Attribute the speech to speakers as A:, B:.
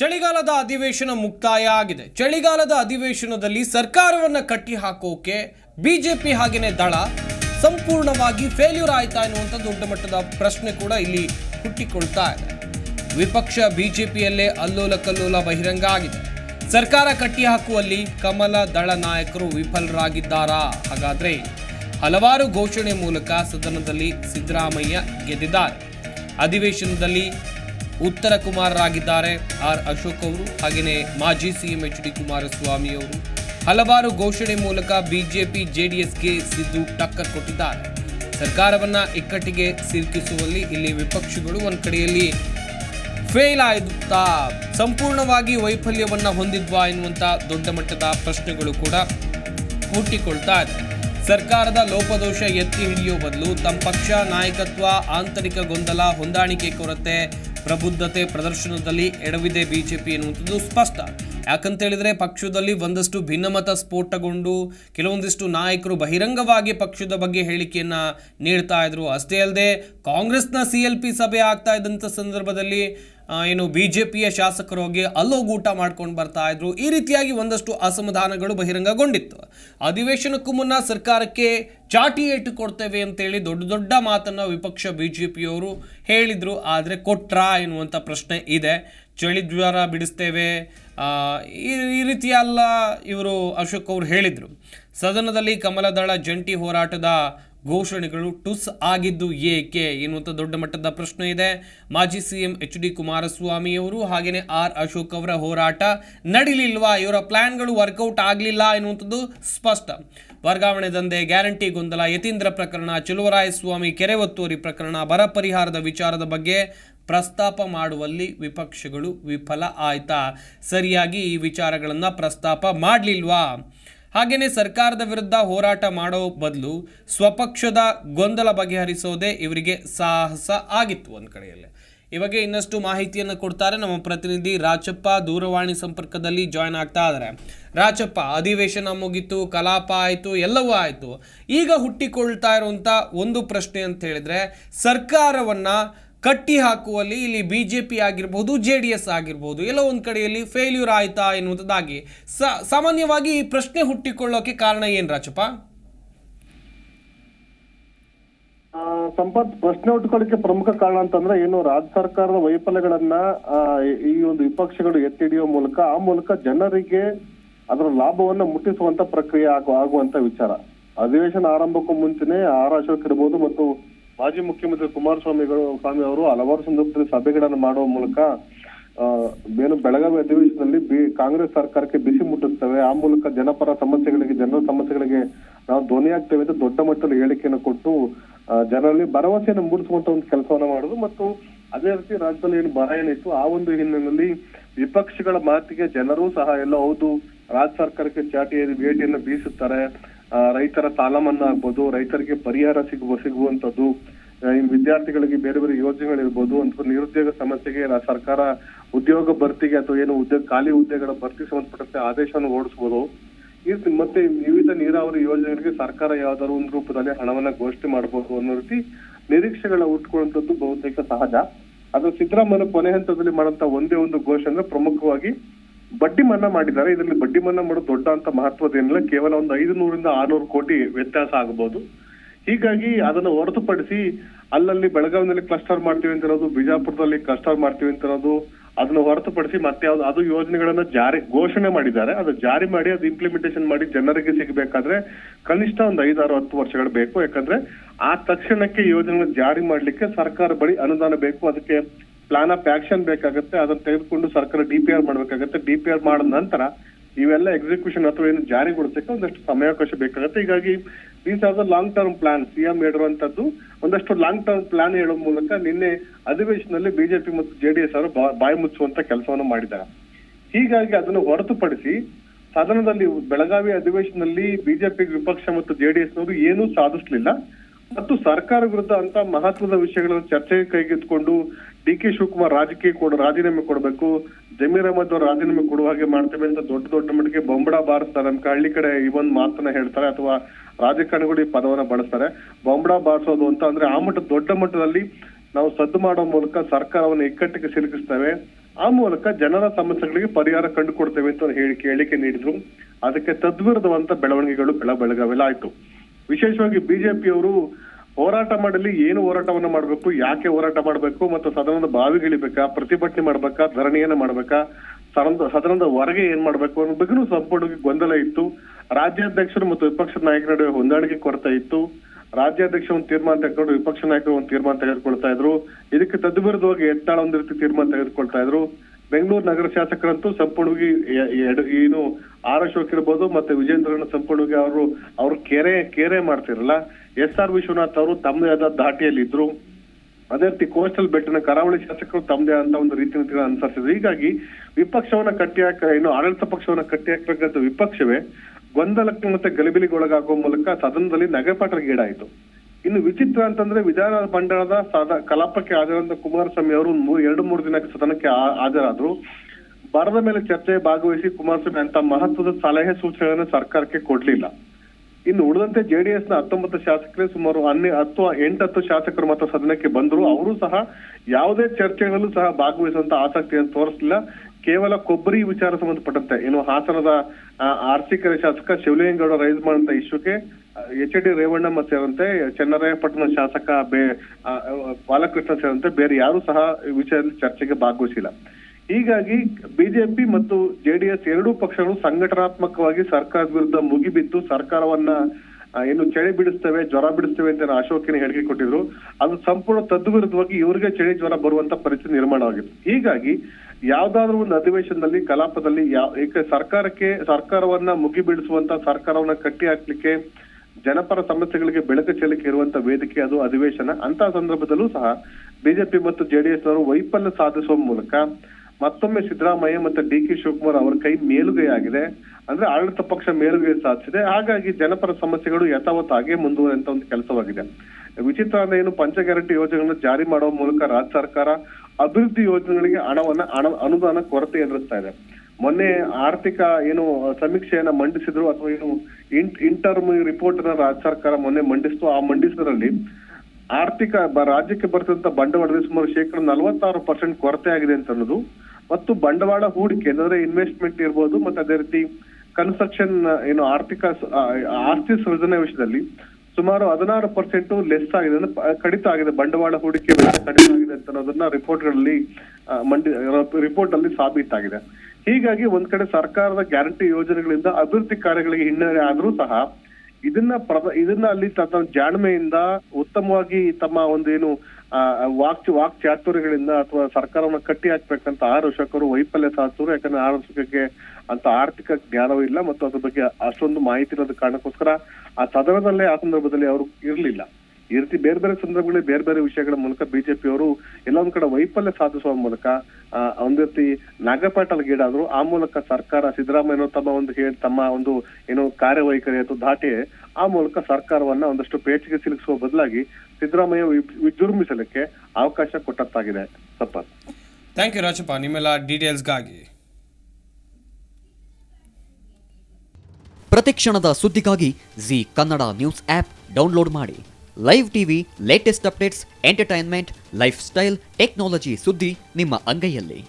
A: ಚಳಿಗಾಲದ ಅಧಿವೇಶನ ಮುಕ್ತಾಯ ಆಗಿದೆ. ಚಳಿಗಾಲದ ಅಧಿವೇಶನದಲ್ಲಿ ಸರ್ಕಾರವನ್ನು ಕಟ್ಟಿ ಹಾಕೋಕೆ ಬಿಜೆಪಿ ಹಾಗೇನೆ ದಳ ಸಂಪೂರ್ಣವಾಗಿ ಫೇಲ್ಯೂರ್ ಆಯ್ತಾ ಎನ್ನುವಂಥ ದೊಡ್ಡ ಮಟ್ಟದ ಪ್ರಶ್ನೆ ಕೂಡ ಇಲ್ಲಿ ಹುಟ್ಟಿಕೊಳ್ತಾ ಇದೆ. ವಿಪಕ್ಷ ಬಿಜೆಪಿಯಲ್ಲೇ ಅಲ್ಲೋಲ ಕಲ್ಲೋಲ ಬಹಿರಂಗ ಆಗಿದೆ. ಸರ್ಕಾರ ಕಟ್ಟಿ ಹಾಕುವಲ್ಲಿ ಕಮಲ ದಳ ನಾಯಕರು ವಿಫಲರಾಗಿದ್ದಾರಾ? ಹಾಗಾದರೆ ಹಲವಾರು ಘೋಷಣೆ ಮೂಲಕ ಸದನದಲ್ಲಿ ಸಿದ್ದರಾಮಯ್ಯ ಗೆದ್ದಿದ್ದಾರೆ. ಅಧಿವೇಶನದಲ್ಲಿ ಉತ್ತರ ಕುಮಾರರಾಗಿದ್ದಾರೆ ಆರ್ ಅಶೋಕ್ ಅವರು, ಹಾಗೆಯೇ ಮಾಜಿ ಸಿಎಂ ಎಚ್ ಡಿ ಕುಮಾರಸ್ವಾಮಿ ಅವರು. ಹಲವಾರು ಘೋಷಣೆ ಮೂಲಕ ಬಿಜೆಪಿ ಜೆಡಿಎಸ್ಗೆ ಸಿದ್ದು ಟಕ್ಕರ್ ಕೊಟ್ಟಿದ್ದಾರೆ. ಸರ್ಕಾರವನ್ನ ಇಕ್ಕಟ್ಟಿಗೆ ಸಿಲುಕಿಸುವಲ್ಲಿ ಇಲ್ಲಿ ವಿಪಕ್ಷಗಳು ಒಂದು ಕಡೆಯಲ್ಲಿ ಫೇಲ್ ಆಯ್ತಾ ಸಂಪೂರ್ಣವಾಗಿ ವೈಫಲ್ಯವನ್ನ ಹೊಂದಿದ್ವಾ ಎನ್ನುವಂತ ದೊಡ್ಡ ಮಟ್ಟದ ಪ್ರಶ್ನೆಗಳು ಕೂಡ ಹುಟ್ಟಿಕೊಳ್ತಾ ಇದೆ. ಸರ್ಕಾರದ ಲೋಪದೋಷ ಎತ್ತಿ ಹಿಡಿಯೋ ಬದಲು ತಮ್ಮ ಪಕ್ಷ ನಾಯಕತ್ವ, ಆಂತರಿಕ ಗೊಂದಲ ಹೊಂದಾಣಿಕೆ ಕೊರತೆ ಪ್ರಬುದ್ಧತೆ ಪ್ರದರ್ಶನದಲ್ಲಿ ಎಡವಿದೆ ಬಿಜೆಪಿ ಎನ್ನುವಂಥದ್ದು ಸ್ಪಷ್ಟ. ಯಾಕಂತ ಹೇಳಿದ್ರೆ ಪಕ್ಷದಲ್ಲಿ ಒಂದಷ್ಟು ಭಿನ್ನಮತ ಸ್ಫೋಟಗೊಂಡು ಕೆಲವೊಂದಿಷ್ಟು ನಾಯಕರು ಬಹಿರಂಗವಾಗಿ ಪಕ್ಷದ ಬಗ್ಗೆ ಹೇಳಿಕೆಯನ್ನು ನೀಡ್ತಾ ಇದ್ರು. ಅಷ್ಟೇ ಅಲ್ಲದೆ ಕಾಂಗ್ರೆಸ್ನ ಸಿ ಎಲ್ ಪಿ ಸಭೆ ಆಗ್ತಾ ಇದ್ದಂಥ ಸಂದರ್ಭದಲ್ಲಿ ಏನು ಬಿ ಜೆ ಪಿಯ ಶಾಸಕರು ಹೋಗಿ ಅಲ್ಲೋಗೂಟ ಮಾಡ್ಕೊಂಡು ಬರ್ತಾ ಇದ್ರು. ಈ ರೀತಿಯಾಗಿ ಒಂದಷ್ಟು ಅಸಮಾಧಾನಗಳು ಬಹಿರಂಗಗೊಂಡಿತ್ತು. ಅಧಿವೇಶನಕ್ಕೂ ಮುನ್ನ ಸರ್ಕಾರಕ್ಕೆ ಚಾಟಿ ಏಟು ಕೊಡ್ತೇವೆ ಅಂತೇಳಿ ದೊಡ್ಡ ದೊಡ್ಡ ಮಾತನ್ನು ವಿಪಕ್ಷ ಬಿ ಜೆ ಪಿಯವರು ಹೇಳಿದರು. ಆದರೆ ಕೊಟ್ರಾ ಎನ್ನುವಂಥ ಪ್ರಶ್ನೆ ಇದೆ. ಚಳಿ ಜ್ವರ ಬಿಡಿಸ್ತೇವೆ. ಈ ಈ ರೀತಿ ಎಲ್ಲ ಇವರು ಅಶೋಕ್ ಅವರು ಹೇಳಿದರು. ಸದನದಲ್ಲಿ ಕಮಲದಳ ಜಂಟಿ ಹೋರಾಟದ ಘೋಷಣೆಗಳು ಟುಸ್ ಆಗಿದ್ದು ಏಕೆ ಎನ್ನುವಂಥ ದೊಡ್ಡ ಮಟ್ಟದ ಪ್ರಶ್ನೆ ಇದೆ. ಮಾಜಿ C M H D Kumaraswamy ಅವರು ಹಾಗೆಯೇ ಆರ್ ಅಶೋಕ್ ಅವರ ಹೋರಾಟ ನಡೀಲಿಲ್ವಾ? ಇವರ ಪ್ಲ್ಯಾನ್ಗಳು ವರ್ಕೌಟ್ ಆಗಲಿಲ್ಲ ಎನ್ನುವಂಥದ್ದು ಸ್ಪಷ್ಟ. ವರ್ಗಾವಣೆ ದಂಧೆ, ಗ್ಯಾರಂಟಿ ಗೊಂದಲ, ಯತೀಂದ್ರ ಪ್ರಕರಣ, ಚಲುವರಾಯಸ್ವಾಮಿ ಕೆರೆ ಒತ್ತುವರಿ ಪ್ರಕರಣ, ಬರ ಪರಿಹಾರದ ವಿಚಾರದ ಬಗ್ಗೆ ಪ್ರಸ್ತಾಪ ಮಾಡುವಲ್ಲಿ ವಿಪಕ್ಷಗಳು ವಿಫಲ ಆಯ್ತಾ? ಸರಿಯಾಗಿ ಈ ವಿಚಾರಗಳನ್ನು ಪ್ರಸ್ತಾಪ ಮಾಡಲಿಲ್ವಾ? ಹಾಗೆಯೇ ಸರ್ಕಾರದ ವಿರುದ್ಧ ಹೋರಾಟ ಮಾಡೋ ಬದಲು ಸ್ವಪಕ್ಷದ ಗೊಂದಲ ಬಗೆಹರಿಸೋದೇ ಇವರಿಗೆ ಸಾಹಸ ಆಗಿತ್ತು ಒಂದು ಕಡೆಯಲ್ಲಿ. ಬಗ್ಗೆ ಇನ್ನಷ್ಟು ಮಾಹಿತಿಯನ್ನು ಕೊಡ್ತಾರೆ ನಮ್ಮ ಪ್ರತಿನಿಧಿ ರಾಚಪ್ಪ ದೂರವಾಣಿ ಸಂಪರ್ಕದಲ್ಲಿ ಜಾಯ್ನ್ ಆಗ್ತಾ ಇದ್ದಾರೆ ರಾಚಪ್ಪ, ಅಧಿವೇಶನ ಮುಗೀತು, ಕಲಾಪ ಆಯಿತು, ಎಲ್ಲವೂ ಆಯಿತು. ಈಗ ಹುಟ್ಟಿಕೊಳ್ತಾ ಇರುವಂಥ ಒಂದು ಪ್ರಶ್ನೆ ಅಂತ ಹೇಳಿದ್ರೆ, ಸರ್ಕಾರವನ್ನ ಕಟ್ಟಿ ಹಾಕುವಲ್ಲಿ ಇಲ್ಲಿ ಬಿ ಜೆ ಪಿ ಆಗಿರ್ಬೋದು ಜೆ ಡಿ ಎಸ್ ಆಗಿರ್ಬೋದು, ಎಲ್ಲೋ ಒಂದು ಕಡೆಯಲ್ಲಿ ಫೇಲ್ಯೂರ್ ಆಯಿತಾ ಎನ್ನುವಂಥದ್ದಾಗಿ ಸಾಮಾನ್ಯವಾಗಿ ಈ ಪ್ರಶ್ನೆ ಹುಟ್ಟಿಕೊಳ್ಳೋಕೆ ಕಾರಣ ಏನು
B: ರಾಜಪ್ಪ? ಸಂಪತ್, ಪ್ರಶ್ನೆ ಹುಟ್ಟುಕೊಳ್ಳಿಕ್ಕೆ ಪ್ರಮುಖ ಕಾರಣ ಅಂತಂದ್ರೆ ಏನು, ರಾಜ್ಯ ಸರ್ಕಾರದ ವೈಫಲ್ಯಗಳನ್ನ ಈ ಒಂದು ವಿಪಕ್ಷಗಳು ಎತ್ತಿ ಮೂಲಕ, ಆ ಮೂಲಕ ಜನರಿಗೆ ಅದರ ಲಾಭವನ್ನ ಮುಟ್ಟಿಸುವಂತ ಪ್ರಕ್ರಿಯೆ ಆಗು ಆಗುವಂತ ವಿಚಾರ. ಅಧಿವೇಶನ ಆರಂಭಕ್ಕೂ ಮುಂಚೆನೆ ಆರ್ ಅಶೋಕ್ ಇರ್ಬೋದು ಮತ್ತು ಮಾಜಿ ಮುಖ್ಯಮಂತ್ರಿ ಕುಮಾರಸ್ವಾಮಿಗಳು, ಸ್ವಾಮಿ ಅವರು ಹಲವಾರು ಸಂದರ್ಭದಲ್ಲಿ ಸಭೆಗಳನ್ನು ಮಾಡುವ ಮೂಲಕ ಏನು ಬೆಳಗಾವಿ ಅಧಿವೇಶನದಲ್ಲಿ ಬಿ, ಕಾಂಗ್ರೆಸ್ ಸರ್ಕಾರಕ್ಕೆ ಬಿಸಿ ಮುಟ್ಟುತ್ತವೆ ಆ ಮೂಲಕ ಜನಪರ ಸಮಸ್ಯೆಗಳಿಗೆ, ಜನರ ಸಮಸ್ಯೆಗಳಿಗೆ ನಾವು ಧ್ವನಿಯಾಗ್ತೇವೆ ಅಂತ ದೊಡ್ಡ ಮಟ್ಟದ ಹೇಳಿಕೆಯನ್ನು ಕೊಟ್ಟು ಜನರಲ್ಲಿ ಭರವಸೆಯನ್ನು ಮೂಡಿಸುವಂತ ಒಂದು ಕೆಲಸವನ್ನ ಮಾಡುದು ಮತ್ತು ಅದೇ ರೀತಿ ರಾಜ್ಯದಲ್ಲಿ ಏನು ಬರ ಏನಿತ್ತು, ಆ ಒಂದು ಹಿನ್ನೆಲೆಯಲ್ಲಿ ವಿಪಕ್ಷಗಳ ಮಾತಿಗೆ ಜನರೂ ಸಹ ಎಲ್ಲ ಹೌದು, ರಾಜ್ಯ ಸರ್ಕಾರಕ್ಕೆ ಚಾಟಿ, ಭೇಟಿಯನ್ನು ಬೀಸುತ್ತಾರೆ. ರೈತರ ಸಾಲ ಮನ್ನಾ ಆಗ್ಬೋದು ರೈತರಿಗೆ ಪರಿಹಾರ ಸಿಗುವ ಸಿಗುವಂತದ್ದು ವಿದ್ಯಾರ್ಥಿಗಳಿಗೆ ಬೇರೆ ಬೇರೆ ಯೋಜನೆಗಳಿರ್ಬೋದು ಅಥವಾ ನಿರುದ್ಯೋಗ ಸಮಸ್ಯೆಗೆ ಸರ್ಕಾರ ಉದ್ಯೋಗ ಭರ್ತಿಗೆ ಅಥವಾ ಏನು ಉದ್ಯೋಗ ಖಾಲಿ ಹುದ್ದೆಗಳ ಭರ್ತಿ ಸಂಬಂಧಪಟ್ಟಂತೆ ಆದೇಶವನ್ನು ಓಡಿಸ್ಬೋದು ಈ ಮತ್ತೆ ವಿವಿಧ ನೀರಾವರಿ ಯೋಜನೆಗಳಿಗೆ ಸರ್ಕಾರ ಯಾವ್ದಾದ್ರು ಒಂದು ರೂಪದಲ್ಲಿ ಹಣವನ್ನ ಘೋಷಣೆ ಮಾಡಬಹುದು ಅನ್ನೋ ರೀತಿ ನಿರೀಕ್ಷೆಗಳ ಉಟ್ಕೊಳ್ಳುವಂಥದ್ದು ಬಹುತೇಕ ಸಹಜ. ಅದು ಸಿದ್ದರಾಮಯ್ಯ ಕೊನೆ ಹಂತದಲ್ಲಿ ಮಾಡುವಂತ ಒಂದೇ ಒಂದು ಘೋಷಣೆ ಪ್ರಮುಖವಾಗಿ ಬಡ್ಡಿ ಮನ್ನಾ ಮಾಡಿದ್ದಾರೆ. ಇದರಲ್ಲಿ ಬಡ್ಡಿ ಮನ್ನಾ ಮಾಡೋದು ದೊಡ್ಡ ಅಂತ ಮಹತ್ವದೇನಿಲ್ಲ ಕೇವಲ ಒಂದು ಐದು ನೂರಿಂದ ಆರ್ನೂರು ಕೋಟಿ ವ್ಯತ್ಯಾಸ ಆಗಬಹುದು ಹೀಗಾಗಿ ಅದನ್ನು ಹೊರತುಪಡಿಸಿ ಅಲ್ಲಲ್ಲಿ ಬೆಳಗಾವಿನಲ್ಲಿ ಕ್ಲಸ್ಟರ್ ಮಾಡ್ತೀವಿ ಅಂತ ಇರೋದು ಬಿಜಾಪುರದಲ್ಲಿ ಕ್ಲಸ್ಟರ್ ಮಾಡ್ತೀವಿ ಅಂತ ಇರೋದು ಅದನ್ನ ಹೊರತುಪಡಿಸಿ ಮತ್ತೆ ಯಾವ್ದು, ಅದು ಯೋಜನೆಗಳನ್ನ ಜಾರಿ, ಘೋಷಣೆ ಮಾಡಿದ್ದಾರೆ. ಅದು ಜಾರಿ ಮಾಡಿ, ಅದು ಇಂಪ್ಲಿಮೆಂಟೇಷನ್ ಮಾಡಿ ಜನರಿಗೆ ಸಿಗಬೇಕಾದ್ರೆ ಕನಿಷ್ಠ ಒಂದು ಐದಾರು ಹತ್ತು ವರ್ಷಗಳು ಬೇಕು. ಯಾಕಂದ್ರೆ ಆ ತಕ್ಷಣಕ್ಕೆ ಯೋಜನೆ ಜಾರಿ ಮಾಡ್ಲಿಕ್ಕೆ ಸರ್ಕಾರ ಬಳಿ ಅನುದಾನ ಬೇಕು. ಅದಕ್ಕೆ ಪ್ಲಾನ್ ಆಫ್ ಆಕ್ಷನ್ ಬೇಕಾಗುತ್ತೆ. ಅದನ್ನ ತೆಗೆದುಕೊಂಡು ಸರ್ಕಾರ ಡಿ ಪಿ ಆರ್ ಮಾಡ್ಬೇಕಾಗತ್ತೆ. ಡಿ ಪಿ ಆರ್ ಮಾಡಿದ ನಂತರ ಇವೆಲ್ಲ ಎಕ್ಸಿಕ್ಯೂಷನ್ ಅಥವಾ ಏನು ಜಾರಿಗೊಳಿಸಕ್ಕೆ ಒಂದಷ್ಟು ಸಮಯಾವಕಾಶ ಬೇಕಾಗುತ್ತೆ. ಹೀಗಾಗಿ these are the long term plan CM ಹೇಳಿರುವಂತದ್ದು ಒಂದಷ್ಟು ಲಾಂಗ್ ಟರ್ಮ್ ಪ್ಲಾನ್ ಹೇಳೋ ಮೂಲಕ ನಿನ್ನೆ ಅಧಿವೇಶನದಲ್ಲಿ ಬಿಜೆಪಿ ಮತ್ತು ಜೆಡಿಎಸ್ ಅವರು ಬಾ- ಬಾಯಿ ಮುಚ್ಚುವಂತ ಕೆಲಸವನ್ನು ಮಾಡಿದ್ದಾರೆ. ಹೀಗಾಗಿ ಅದನ್ನು ಹೊರತುಪಡಿಸಿ ಸದನದಲ್ಲಿ ಬೆಳಗಾವಿ ಅಧಿವೇಶನದಲ್ಲಿ ಬಿಜೆಪಿ ವಿಪಕ್ಷ ಮತ್ತು ಜೆಡಿಎಸ್ ಅವರು ಏನೂ ಸಾಧಿಸಲಿಲ್ಲ. ಮತ್ತು ಸರ್ಕಾರ ವಿರುದ್ಧ ಅಂತ ಮಹತ್ವದ ವಿಷಯಗಳನ್ನು ಚರ್ಚೆಗೆ ಕೈಗೆತ್ತಿಕೊಂಡು ಡಿ ಕೆ ಶಿವಕುಮಾರ್ ರಾಜಕೀಯ ಕೊಡ, ರಾಜೀನಾಮೆ ಕೊಡಬೇಕು, ಜಮೀರ್ ಅಹಮದ್ ಅವರು ರಾಜೀನಾಮೆ ಕೊಡುವ ಹಾಗೆ ಮಾಡ್ತೇವೆ ಅಂತ ದೊಡ್ಡ ದೊಡ್ಡ ಮಟ್ಟಿಗೆ ಬೊಂಬಡ ಬಾರಿಸ್ತಾರೆ ನಮ್ಗೆ ಹಳ್ಳಿ ಕಡೆ ಈ ಒಂದು ಮಾತನ್ನ ಹೇಳ್ತಾರೆ ಅಥವಾ ರಾಜಕಾರಣಿಗಳು ಈ ಪದವನ್ನ ಬಳಸ್ತಾರೆ. ಬೊಂಬಡ ಬಾರಿಸೋದು ಅಂತ ಅಂದ್ರೆ ಆ ಮಟ್ಟ, ದೊಡ್ಡ ಮಟ್ಟದಲ್ಲಿ ನಾವು ಸದ್ದು ಮಾಡೋ ಮೂಲಕ ಸರ್ಕಾರವನ್ನು ಇಕ್ಕಟ್ಟಿಗೆ ಸಿಲುಕಿಸ್ತೇವೆ. ಆ ಮೂಲಕ ಜನರ ಸಮಸ್ಯೆಗಳಿಗೆ ಪರಿಹಾರ ಕಂಡುಕೊಡ್ತೇವೆ ಅಂತ ಹೇಳಿ ಹೇಳಿಕೆ ನೀಡಿದ್ರು. ಅದಕ್ಕೆ ತದ್ವಿರುದ್ಧವಂತ ಬೆಳವಣಿಗೆಗಳು ಬೆಳ ಬೆಳಗಾವೆಲ್ಲ ಆಯ್ತು. ವಿಶೇಷವಾಗಿ ಬಿಜೆಪಿಯವರು ಹೋರಾಟ ಮಾಡಲಿ, ಏನು ಹೋರಾಟವನ್ನು ಮಾಡಬೇಕು, ಯಾಕೆ ಹೋರಾಟ ಮಾಡಬೇಕು ಮತ್ತು ಸದನದ ಬಾವಿಗಿಳಿಬೇಕಾ ಪ್ರತಿಭಟನೆ ಮಾಡ್ಬೇಕಾ, ಧರಣಿಯನ್ನ ಮಾಡ್ಬೇಕಾ, ಸದನದ ಸದನದ ಹೊರಗೆ ಏನ್ ಮಾಡ್ಬೇಕು ಅನ್ನೋ ಬಗ್ಗೆನೂ ಸಂಪೂರ್ಣವಾಗಿ ಗೊಂದಲ ಇತ್ತು. ರಾಜ್ಯಾಧ್ಯಕ್ಷರು ಮತ್ತು ವಿಪಕ್ಷ ನಾಯಕರ ನಡುವೆ ಹೊಂದಾಣಿಕೆ ಕೊರತೆ ಇತ್ತು. ರಾಜ್ಯಾಧ್ಯಕ್ಷ ಒಂದು ತೀರ್ಮಾನ ತೆಗೆದುಕೊಂಡು ವಿಪಕ್ಷ ನಾಯಕರು ಒಂದು ತೀರ್ಮಾನ ತೆಗೆದುಕೊಳ್ತಾ ಇದ್ರು. ಇದಕ್ಕೆ ತದ್ವಿರುದ್ಧವಾಗಿ ಎತ್ತಾಳ ಒಂದು ರೀತಿ ತೀರ್ಮಾನ ತೆಗೆದುಕೊಳ್ತಾ ಇದ್ರು. ಬೆಂಗಳೂರು ನಗರ ಶಾಸಕರಂತೂ ಸಂಪೂರ್ಣವಾಗಿ ಏನು ಆರ್ ಅಶೋಕ್ ಇರ್ಬೋದು ಮತ್ತೆ ವಿಜೇಂದ್ರನ ಸಂಪೂರ್ಣವಾಗಿ ಅವರು ಅವರು ಕೆರೆ ಕೆರೆ ಮಾಡ್ತಿರಲ್ಲ. ಎಸ್ ಆರ್ ವಿಶ್ವನಾಥ್ ಅವರು ತಮ್ಮದೇ ಆದ ದಾಟಿಯಲ್ಲಿ ಇದ್ರು ಅದೇ ರೀತಿ ಕೋಸ್ಟಲ್ ಬೆಟ್ಟನ ಕರಾವಳಿ ಶಾಸಕರು ತಮ್ಮದೇ ಆದ ಒಂದು ರೀತಿ ಅನುಸರಿಸಿದ್ರು. ಹೀಗಾಗಿ ವಿಪಕ್ಷವನ್ನ ಕಟ್ಟಿ ಹಾಕ, ಏನು ಆಡಳಿತ ಪಕ್ಷವನ್ನ ಕಟ್ಟಿ ಹಾಕಬೇಕಂತ ವಿಪಕ್ಷವೇ ಗೊಂದಲಕ್ಕೆ ಮತ್ತೆ ಗಲಿಬಿಲಿಗೊಳಗಾಗುವ ಮೂಲಕ ಸದನದಲ್ಲಿ ನಗೆಪಾಟಗೀಡಾಯಿತು ಇನ್ನು ವಿಚಿತ್ರ ಅಂತಂದ್ರೆ ವಿಧಾನ ಮಂಡಳದ ಸದ ಕಲಾಪಕ್ಕೆ ಹಾಜರಾದ ಕುಮಾರಸ್ವಾಮಿ ಅವರು ಮೂರು ಎರಡು ಮೂರು ದಿನಕ್ಕೆ ಸದನಕ್ಕೆ ಹಾಜರಾದ್ರು. ಬರದ ಮೇಲೆ ಚರ್ಚೆ ಭಾಗವಹಿಸಿ ಕುಮಾರಸ್ವಾಮಿ ಅಂತ ಮಹತ್ವದ ಸಲಹೆ ಸೂಚನೆಗಳನ್ನು ಸರ್ಕಾರಕ್ಕೆ ಕೊಡ್ಲಿಲ್ಲ. ಇನ್ನು ಉಳಿದಂತೆ ಜೆಡಿಎಸ್ನ ಹತ್ತೊಂಬತ್ತು ಶಾಸಕರೇ ಸುಮಾರು ಹನ್ನೆ ಹತ್ತು, ಎಂಟತ್ತು ಶಾಸಕರು ಮಾತ್ರ ಸದನಕ್ಕೆ ಬಂದರು. ಅವರು ಸಹ ಯಾವುದೇ ಚರ್ಚೆಗಳಲ್ಲೂ ಸಹ ಭಾಗವಹಿಸುವಂತ ಆಸಕ್ತಿಯನ್ನು ತೋರಿಸಲಿಲ್ಲ. ಕೇವಲ ಕೊಬ್ಬರಿ ವಿಚಾರ ಸಂಬಂಧಪಟ್ಟಂತೆ ಏನು ಹಾಸನದ ಆರ್ಥಿಕ ಶಾಸಕ ಶಿವಲಿಂಗೇಗೌಡ ರೈಸ್ ಮಾಡಿದಂತ ಇಶ್ಯೂಗೆ ಎಚ್ ಡಿ ರೇವಣ್ಣ ಸೇರಿದಂತೆ ಚನ್ನರಾಯಪಟ್ಟಣ ಶಾಸಕ ಬೇ ಬಾಲಕೃಷ್ಣ ಸೇರಿದಂತೆ ಬೇರೆ ಯಾರು ಸಹ ವಿಷಯದಲ್ಲಿ ಚರ್ಚೆಗೆ ಭಾಗವಹಿಸಿಲ್ಲ. ಹೀಗಾಗಿ ಬಿಜೆಪಿ ಮತ್ತು ಜೆಡಿಎಸ್ ಎರಡೂ ಪಕ್ಷಗಳು ಸಂಘಟನಾತ್ಮಕವಾಗಿ ಸರ್ಕಾರದ ವಿರುದ್ಧ ಮುಗಿಬಿದ್ದು ಸರ್ಕಾರವನ್ನ ಏನು ಚಳಿ ಬಿಡಿಸ್ತೇವೆ, ಜ್ವರ ಬಿಡಿಸ್ತೇವೆ ಅಂತ ಅಶೋಕಿನ ಹೇಳಿಕೆ ಕೊಟ್ಟಿದ್ರು. ಅದು ಸಂಪೂರ್ಣ ತದ್ವಿರುದ್ಧವಾಗಿ ಇವರಿಗೆ ಚಳಿ ಜ್ವರ ಬರುವಂತ ಪರಿಸ್ಥಿತಿ ನಿರ್ಮಾಣವಾಗಿತ್ತು ಹೀಗಾಗಿ ಯಾವ್ದಾದ್ರು ಒಂದು ಅಧಿವೇಶನದಲ್ಲಿ, ಕಲಾಪದಲ್ಲಿ ಯಾವ ಏಕೆ ಸರ್ಕಾರಕ್ಕೆ, ಸರ್ಕಾರವನ್ನ ಮುಗಿಬೀಳಿಸುವಂತ ಸರ್ಕಾರವನ್ನ ಕಟ್ಟಿ ಹಾಕ್ಲಿಕ್ಕೆ, ಜನಪರ ಸಮಸ್ಯೆಗಳಿಗೆ ಬೆಳಕು ಚೆಲಿಕೆ ಇರುವಂತ ವೇದಿಕೆ ಅದು ಅಧಿವೇಶನ. ಅಂತ ಸಂದರ್ಭದಲ್ಲೂ ಸಹ ಬಿಜೆಪಿ ಮತ್ತು ಜೆಡಿಎಸ್ ಅವರು ವೈಫಲ್ಯ ಸಾಧಿಸುವ ಮೂಲಕ ಮತ್ತೊಮ್ಮೆ ಸಿದ್ದರಾಮಯ್ಯ ಮತ್ತೆ ಡಿ ಕೆ ಶಿವಕುಮಾರ್ ಅವರ ಕೈ ಮೇಲುಗೈ ಆಗಿದೆ. ಅಂದ್ರೆ ಆಡಳಿತ ಪಕ್ಷ ಮೇಲುಗೈ ಸಾಧಿಸಿದೆ. ಹಾಗಾಗಿ ಜನಪರ ಸಮಸ್ಯೆಗಳು ಯಥಾವತ್ತಾಗಿ ಮುಂದುವರೆಂತ ಒಂದು ಕೆಲಸವಾಗಿದೆ. ವಿಚಿತ್ರ ಅಂದ್ರೆ ಏನು ಪಂಚ ಗ್ಯಾರಂಟಿ ಯೋಜನೆಗಳನ್ನು ಜಾರಿ ಮಾಡುವ ಮೂಲಕ ರಾಜ್ಯ ಸರ್ಕಾರ ಅಭಿವೃದ್ಧಿ ಯೋಜನೆಗಳಿಗೆ ಹಣವನ್ನ ಹಣ ಅನುದಾನ ಕೊರತೆ ಎದುರಿಸ್ತಾ ಇದೆ. ಮೊನ್ನೆ ಆರ್ಥಿಕ ಏನು ಸಮೀಕ್ಷೆಯನ್ನ ಮಂಡಿಸಿದ್ರು ಅಥವಾ ಏನು ಇಂಟರ್ಮ್ ರಿಪೋರ್ಟ್ ಅನ್ನ ರಾಜ್ಯ ಸರ್ಕಾರ ಮೊನ್ನೆ ಮಂಡಿಸಿತು. ಆ ಮಂಡಿಸಿದ್ರಲ್ಲಿ ಆರ್ಥಿಕ ರಾಜ್ಯಕ್ಕೆ ಬರ್ತಂತ ಬಂಡವಾಳದಲ್ಲಿ ಸುಮಾರು ಶೇಕಡ ನಲವತ್ತಾರು ಪರ್ಸೆಂಟ್ ಕೊರತೆ ಆಗಿದೆ ಅಂತ ಅನ್ನೋದು ಮತ್ತು ಬಂಡವಾಳ ಹೂಡಿಕೆ ಅಂದ್ರೆ ಇನ್ವೆಸ್ಟ್ಮೆಂಟ್ ಇರ್ಬೋದು ಮತ್ತೆ ಅದೇ ರೀತಿ ಕನ್ಸ್ಟ್ರಕ್ಷನ್ ಏನು ಆರ್ಥಿಕ ಆಸ್ತಿ ಸೃಜನೆ ವಿಷಯದಲ್ಲಿ ಸುಮಾರು ಹದಿನಾರು ಪರ್ಸೆಂಟ್ ಲೆಸ್ ಆಗಿದೆ ಅಂದ್ರೆ ಕಡಿತ ಆಗಿದೆ ಬಂಡವಾಳ ಹೂಡಿಕೆ ಕಡಿತ ಆಗಿದೆ ಅಂತ ಅನ್ನೋದನ್ನ ರಿಪೋರ್ಟ್ಗಳಲ್ಲಿ ಮಂಡಿ ರಿಪೋರ್ಟ್ ಅಲ್ಲಿ ಸಾಬೀತಾಗಿದೆ. ಹೀಗಾಗಿ ಒಂದ್ ಕಡೆ ಸರ್ಕಾರದ ಗ್ಯಾರಂಟಿ ಯೋಜನೆಗಳಿಂದ ಅಭಿವೃದ್ಧಿ ಕಾರ್ಯಗಳಿಗೆ ಹಿನ್ನಡೆ ಆದ್ರೂ ಸಹ ಇದನ್ನ ಪ್ರದ ಇದನ್ನ ಅಲ್ಲಿ ತನ್ನ ಜಾಣ್ಮೆಯಿಂದ ಉತ್ತಮವಾಗಿ ತಮ್ಮ ಒಂದು ಏನು ಆ, ವಾಕ್ ವಾಕ್ ಚಾತುರ್ಯಗಳಿಂದ ಅಥವಾ ಸರ್ಕಾರವನ್ನು ಕಟ್ಟಿ ಹಾಕ್ಬೇಕಂತ ಆರು ಶಕರು ವೈಫಲ್ಯ ಸಾಧಿಸಿದ್ರು ಯಾಕಂದ್ರೆ ಆರು ಶಕಕ್ಕೆ ಅಂತ ಆರ್ಥಿಕ ಜ್ಞಾನವೂ ಇಲ್ಲ ಮತ್ತು ಅದ್ರ ಬಗ್ಗೆ ಅಷ್ಟೊಂದು ಮಾಹಿತಿ ಇರೋದ ಕಾರಣಕ್ಕೋಸ್ಕರ ಆ ಸದನದಲ್ಲೇ ಆ ಸಂದರ್ಭದಲ್ಲಿ ಅವರು ಇರಲಿಲ್ಲ. ಈ ರೀತಿ ಬೇರೆ ಬೇರೆ ಸಂದರ್ಭಗಳಲ್ಲಿ ಬೇರೆ ಬೇರೆ ವಿಷಯಗಳ ಮೂಲಕ ಬಿಜೆಪಿ ಅವರು ಎಲ್ಲೊಂದ್ ಕಡೆ ವೈಫಲ್ಯ ಸಾಧಿಸುವ ಮೂಲಕ ಒಂದ್ ರೀತಿ ನಾಗಪಾಟಲ್ಗೀಡಾದ್ರು ಆ ಮೂಲಕ ಸರ್ಕಾರ ಸಿದ್ದರಾಮಯ್ಯ ತಮ್ಮ ಒಂದು ಹೇಳಿ ತಮ್ಮ ಒಂದು ಏನು ಕಾರ್ಯವೈಖರಿ ಅಥವಾ ದಾಟಿ ಆ ಮೂಲಕ ಸರ್ಕಾರವನ್ನ ಒಂದಷ್ಟು ಪೇಚಿಗೆ ಸಿಲುಕಿಸುವ ಬದಲಾಗಿ ಸಿದ್ದರಾಮಯ್ಯ ವಿ- ವಿಜೃಂಭಿಸಲಿಕ್ಕೆ ಅವಕಾಶ ಕೊಟ್ಟಂತಾಗಿದೆ ಸಂಪತ್
A: ಥ್ಯಾಂಕ್ ಯು ರಾಜಪ್ಪ ನಿಮ್ಮೆಲ್ಲ ಡೀಟೇಲ್ಸ್ಗಾಗಿ
C: ಪ್ರತಿಕ್ಷಣದ ಸುದ್ದಿಗಾಗಿ Zee Kannada news app download ಮಾಡಿ. Live TV latest updates entertainment lifestyle technology ಸುದ್ದಿ ನಿಮ್ಮ ಅಂಗೈಯಲ್ಲಿ.